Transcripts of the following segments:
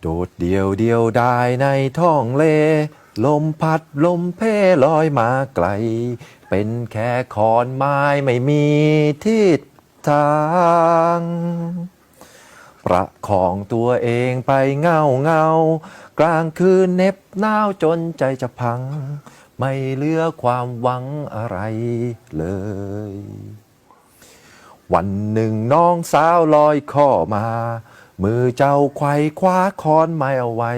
โดดเดียวเดียวได้ในท้องเล ลมพัดลมเพลอยมาไกล เป็นแค่ขอนไม้ไม่มีทิศทางประคองตัวเองไปเงาเงากลางคืนเน็บหนาวจนใจจะพัง ไม่เหลือความหวังอะไรเลย วันหนึ่งน้องสาวลอยข้อมา มือเจ้าไขว้คว้าค้อนไม้เอาไว้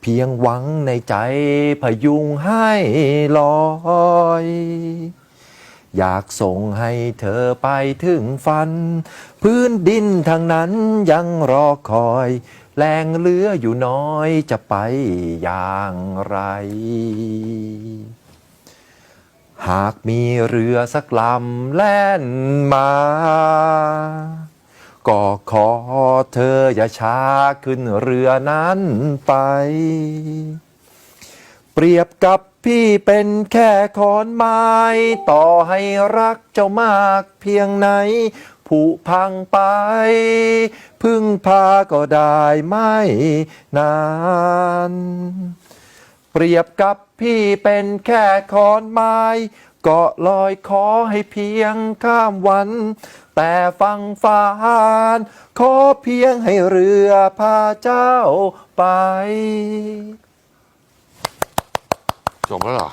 เพียงหวังในใจพยุงให้ลอย อยากส่งให้เธอไปถึงฝัน พื้นดินทางนั้นยังรอคอย แรงเหลืออยู่น้อยจะไปอย่างไรหากมีเรือสักลำแล่นมา ก็ขอเธออย่าช้าขึ้นเรือนั้นไป เปรียบกับพี่เป็นแค่ขอนไม้ ต่อให้รักเจ้ามากเพียงไหน ผุพังไป พึ่งพาก็ได้ไม่นาน เปรียบกับพี่เป็นแค่ขอนไม้เกาะลอยขอให้เพียงข้ามวัน แต่ฟังฟานขอเพียงให้เรือพาเจ้าไป จบแล้วเหรอ